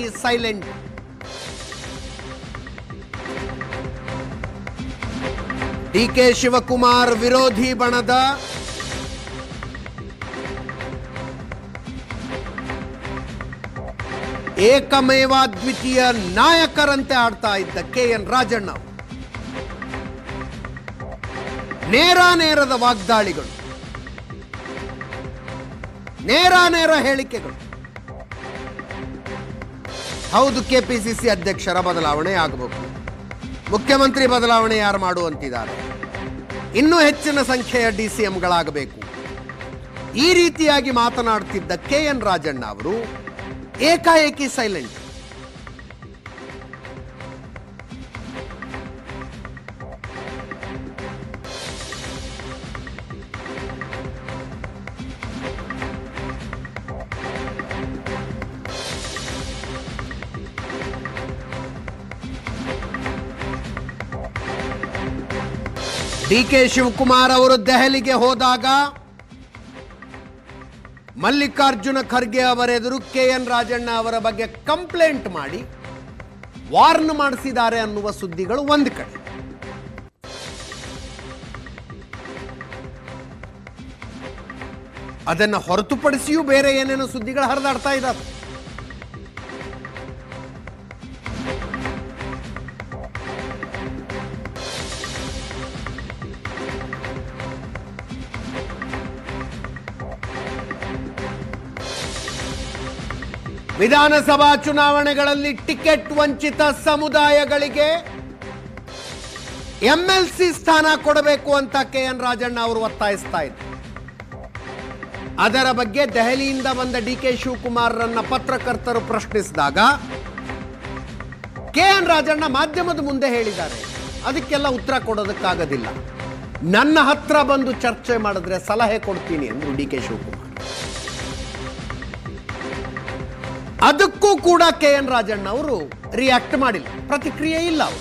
ಏಕಾಏಕಿ silent D K Shivakumar ವಿರೋಧಿ ಬಣದ ಏಕಮೇವ ದ್ವಿತೀಯ ನಾಯಕರಂತೆ ಆಡ್ತಾ ಇದ್ದ ಕೆ ಎನ್ ರಾಜಣ್ಣ. ನೇರ ನೇರದ ವಾಗ್ದಾಳಿಗಳು. ನೇರ ನೇರ ಹೇಳಿಕೆಗಳು. ಹೌದು, ಕೆಪಿಸಿಸಿ ಅಧ್ಯಕ್ಷರ ಬದಲಾವಣೆ ಆಗಬೇಕು. ಮುಖ್ಯಮಂತ್ರಿ ಬದಲಾವಣೆ ಯಾರು ಮಾಡುವಂತಿದ್ದಾರೆ? ಇನ್ನೂ ಹೆಚ್ಚಿನ ಸಂಖ್ಯೆಯ ಡಿ ಸಿ ಈ ರೀತಿಯಾಗಿ ಮಾತನಾಡ್ತಿದ್ದ ಕೆ ಎನ್ ರಾಜಣ್ಣ ಅವರು ಏಕಾಏಕಿ ಸೈಲೆಂಟ್. ಡಿ ಕೆ ಶಿವಕುಮಾರ್ ಅವರು ದೆಹಲಿಗೆ ಹೋದಾಗ ಮಲ್ಲಿಕಾರ್ಜುನ ಖರ್ಗೆ ಅವರೆದುರು ಕೆ ಎನ್ ರಾಜಣ್ಣ ಅವರ ಬಗ್ಗೆ ಕಂಪ್ಲೇಂಟ್ ಮಾಡಿ ವಾರ್ನ್ ಮಾಡಿಸಿದ್ದಾರೆ ಅನ್ನುವ ಸುದ್ದಿಗಳು ಒಂದು ಕಡೆ. ಅದನ್ನು ಹೊರತುಪಡಿಸಿಯೂ ಬೇರೆ ಏನೇನೋ ಸುದ್ದಿಗಳು ಹರಿದಾಡ್ತಾ ಇದ್ದಾರೆ ವಿಧಾನಸಭಾ ಚುನಾವಣೆಗಳಲ್ಲಿ ಟಿಕೆಟ್ ವಂಚಿತ ಸಮುದಾಯಗಳಿಗೆ ಎಂಎಲ್ಸಿ ಸ್ಥಾನ ಕೊಡಬೇಕು ಅಂತ ಕೆ ಎನ್ ರಾಜಣ್ಣ ಅವರು ಒತ್ತಾಯಿಸ್ತಾ ಇದ್ದರು. ಅದರ ಬಗ್ಗೆ ದೆಹಲಿಯಿಂದ ಬಂದ ಡಿ ಕೆ ಶಿವಕುಮಾರ್ರನ್ನ ಪತ್ರಕರ್ತರು ಪ್ರಶ್ನಿಸಿದಾಗ ಕೆ ಎನ್ ರಾಜಣ್ಣ ಮಾಧ್ಯಮದ ಮುಂದೆ ಹೇಳಿದ್ದಾರೆ. ಅದಕ್ಕೆಲ್ಲ ಉತ್ತರ ಕೊಡೋದಕ್ಕಾಗೋದಿಲ್ಲ. ನನ್ನ ಹತ್ರ ಬಂದು ಚರ್ಚೆ ಮಾಡಿದ್ರೆ ಸಲಹೆ ಕೊಡ್ತೀನಿ ಅಂದರು ಡಿ ಕೆ ಶಿವಕುಮಾರ್. ಅದಕ್ಕೂ ಕೂಡ ಕೆ ಎನ್ ರಾಜಣ್ಣ ಅವರು ರಿಯಾಕ್ಟ್ ಮಾಡಿಲ್ಲ. ಪ್ರತಿಕ್ರಿಯೆ ಇಲ್ಲ ಅವರು.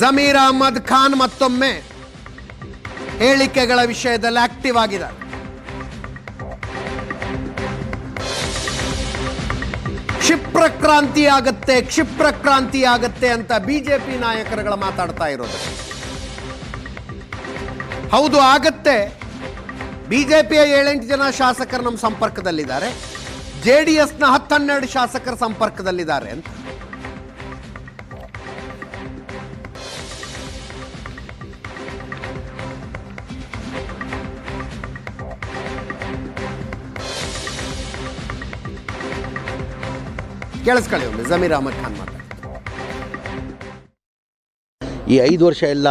ಜಮೀರ್ ಅಹಮದ್ ಖಾನ್ ಮತ್ತೊಮ್ಮೆ ಹೇಳಿಕೆಗಳ ವಿಷಯದಲ್ಲಿ ಆಕ್ಟಿವ್ ಆಗಿದ್ದಾರೆ. ಕ್ಷಿಪ್ರ ಕ್ರಾಂತಿ ಆಗತ್ತೆ ಕ್ಷಿಪ್ರ ಕ್ರಾಂತಿ ಆಗತ್ತೆ ಅಂತ ಬಿಜೆಪಿ ನಾಯಕರುಗಳು ಮಾತಾಡ್ತಾ ಇರೋದು. ಹೌದು, ಆಗತ್ತೆ. ಬಿಜೆಪಿಯ ಏಳೆಂಟು ಜನ ಶಾಸಕರು ನಮ್ಮ ಸಂಪರ್ಕದಲ್ಲಿದ್ದಾರೆ. ಜೆ ಡಿ ಎಸ್ನ ಹತ್ತನ್ನೆರಡು ಶಾಸಕರ ಸಂಪರ್ಕದಲ್ಲಿದ್ದಾರೆ ಅಂತ. ಕೇಳಿಸ್ಕೊಳ್ಳಿ ಒಮ್ಮೆ. ಜಮೀರ್ ಅಹಮದ್ ಖಾನ್ ಮಾತಾಡ್ತಾರೆ ಈ ಐದು ವರ್ಷ ಇಲ್ಲ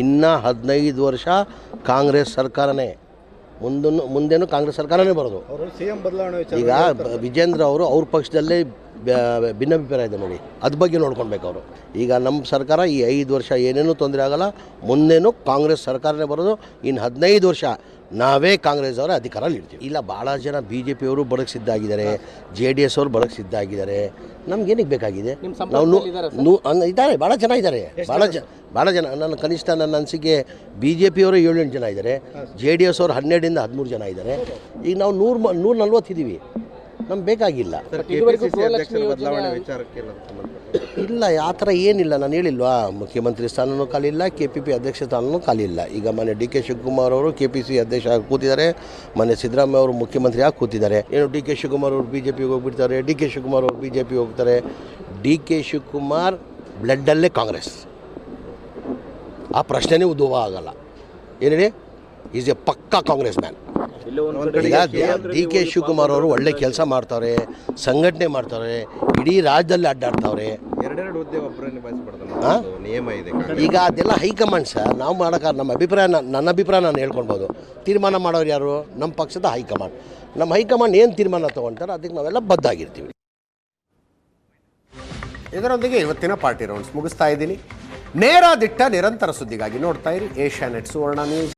ಇನ್ನೂ ಹದಿನೈದು ವರ್ಷ ಕಾಂಗ್ರೆಸ್ ಸರ್ಕಾರನೇ. ಮುಂದನ್ನು ಮುಂದೇನು ಕಾಂಗ್ರೆಸ್ ಸರ್ಕಾರನೇ ಬರೋದು. ಅವರು ಸಿಎಂ ಬದಲಾವಣೆ ವಿಚಾರ ಈಗ ವಿಜೇಂದ್ರ ಅವರು ಅವ್ರ ಪಕ್ಷದಲ್ಲೇ ಭಿನ್ನಾಭಿಪ್ರಾಯ ಇದೆ ನೋಡಿ. ಅದ್ರ ಬಗ್ಗೆ ನೋಡ್ಕೊಳ್ಬೇಕು ಅವರು. ಈಗ ನಮ್ಮ ಸರ್ಕಾರ ಈ ಐದು ವರ್ಷ ಏನೇನೂ ತೊಂದರೆ ಆಗಲ್ಲ ಮುಂದೇನು ಕಾಂಗ್ರೆಸ್ ಸರ್ಕಾರನೇ ಬರೋದು ಇನ್ನು ಹದಿನೈದು ವರ್ಷ ನಾವೇ ಕಾಂಗ್ರೆಸ್ ಅವರ ಅಧಿಕಾರಲ್ಲಿ ಇರ್ತೀವಿ. ಇಲ್ಲ ಭಾಳ ಜನ ಬಿ ಜೆ ಪಿಯವರು ಬರೋಕ್ಕೆ ಸಿದ್ಧ ಆಗಿದ್ದಾರೆ ಜೆ ಡಿ ಎಸ್ ಅವರು ಬರೋಕ್ಕೆ ಸಿದ್ಧ ಆಗಿದ್ದಾರೆ ನಮ್ಗೆ ಏನಕ್ಕೆ ಬೇಕಾಗಿದೆ? ನಾವು ನು- ನು- ಅನ್- ಇದ್ದಾರೆ ಭಾಳ ಜನ ಇದ್ದಾರೆ. ಭಾಳ ಜನ ಭಾಳ ಜನ. ನನ್ನ ಕನಿಷ್ಠ ನನ್ನ ಅನಿಸಿಕೆ ಬಿ ಜೆ ಪಿಯವರು ಏಳೆಂಟು ಜನ ಇದ್ದಾರೆ. ಜೆ ಡಿ ಎಸ್ ಅವರು ಹನ್ನೆರಡರಿಂದ ಹದಿಮೂರು ಜನ ಇದ್ದಾರೆ. ಈಗ ನಾವು ನೂರು ಮ ನೂರ ನಲ್ವತ್ತಿದ್ದೀವಿ ನಮ್ಗೆ ಬೇಕಾಗಿಲ್ಲ. ಇಲ್ಲ ಆ ಥರ ಏನಿಲ್ಲ. ನಾನು ಹೇಳಿಲ್ವಾ ಮುಖ್ಯಮಂತ್ರಿ ಸ್ಥಾನವೂ ಖಾಲಿ ಇಲ್ಲ ಕೆ ಪಿ ಪಿ ಅಧ್ಯಕ್ಷ ಸ್ಥಾನವೂ ಖಾಲಿ ಇಲ್ಲ ಈಗ ಮೊನ್ನೆ ಡಿ ಕೆ ಶಿವಕುಮಾರ್ ಅವರು ಕೆ ಪಿ ಸಿ ಅಧ್ಯಕ್ಷ ಆಗಿ ಕೂತಿದ್ದಾರೆ ಮೊನ್ನೆ ಸಿದ್ದರಾಮಯ್ಯ ಅವರು ಮುಖ್ಯಮಂತ್ರಿ ಆಗಿ ಕೂತಿದ್ದಾರೆ. ಏನು ಡಿ ಕೆ ಶಿವಕುಮಾರ್ ಅವರು ಬಿ ಜೆ ಪಿಗೆ ಹೋಗ್ಬಿಡ್ತಾರೆ? ಡಿ ಕೆ ಶಿವಕುಮಾರ್ ಅವರು ಬಿ ಜೆ ಪಿಗೆ ಹೋಗ್ತಾರೆ. ಡಿ ಕೆ ಶಿವಕುಮಾರ್ ಬ್ಲಡ್ಡಲ್ಲೇ ಕಾಂಗ್ರೆಸ್. ಆ ಪ್ರಶ್ನೆನೇ ಉದ್ಭವ ಆಗಲ್ಲ. ಏನು ಹೇಳಿ? ಈಸ್ ಎ ಪಕ್ಕಾ Congress man D K Shivakumar ಅವರು ಒಳ್ಳೆ ಕೆಲಸ ಮಾಡ್ತಾರೆ ಸಂಘಟನೆ ಮಾಡ್ತಾರೆ ಇಡೀ ರಾಜ್ಯದಲ್ಲಿ ಅಡ್ಡಾಡ್ತಾವ್ರೆ. ಈಗ ಅದೆಲ್ಲ ಹೈಕಮಾಂಡ್ ಸರ್ ನಾವು ಮಾಡಕ ನಮ್ಮ ಅಭಿಪ್ರಾಯ ನನ್ನ- ನನ್ನ ಅಭಿಪ್ರಾಯ ನಾನು ಹೇಳ್ಕೊಳ್ಬೋದು. ತೀರ್ಮಾನ ಮಾಡೋರು ಯಾರು? ನಮ್ಮ ಪಕ್ಷದ ಹೈಕಮಾಂಡ್. ನಮ್ಮ ಹೈಕಮಾಂಡ್ ಏನು ತೀರ್ಮಾನ ತೊಗೊಳ್ತಾರೆ ಅದಕ್ಕೆ ನಾವೆಲ್ಲ ಬದ್ಧಾಗಿರ್ತೀವಿ. ಇದರೊಂದಿಗೆ ಇವತ್ತಿನ ಪಾರ್ಟಿ ರೌಂಡ್ಸ್ ಮುಗಿಸ್ತಾ ಇದ್ದೀನಿ. ನೇರ ದಿಟ್ಟ ನಿರಂತರ ಸುದ್ದಿಗಾಗಿ ನೋಡ್ತಾ ಇರಿ. Asianet Suvarna news.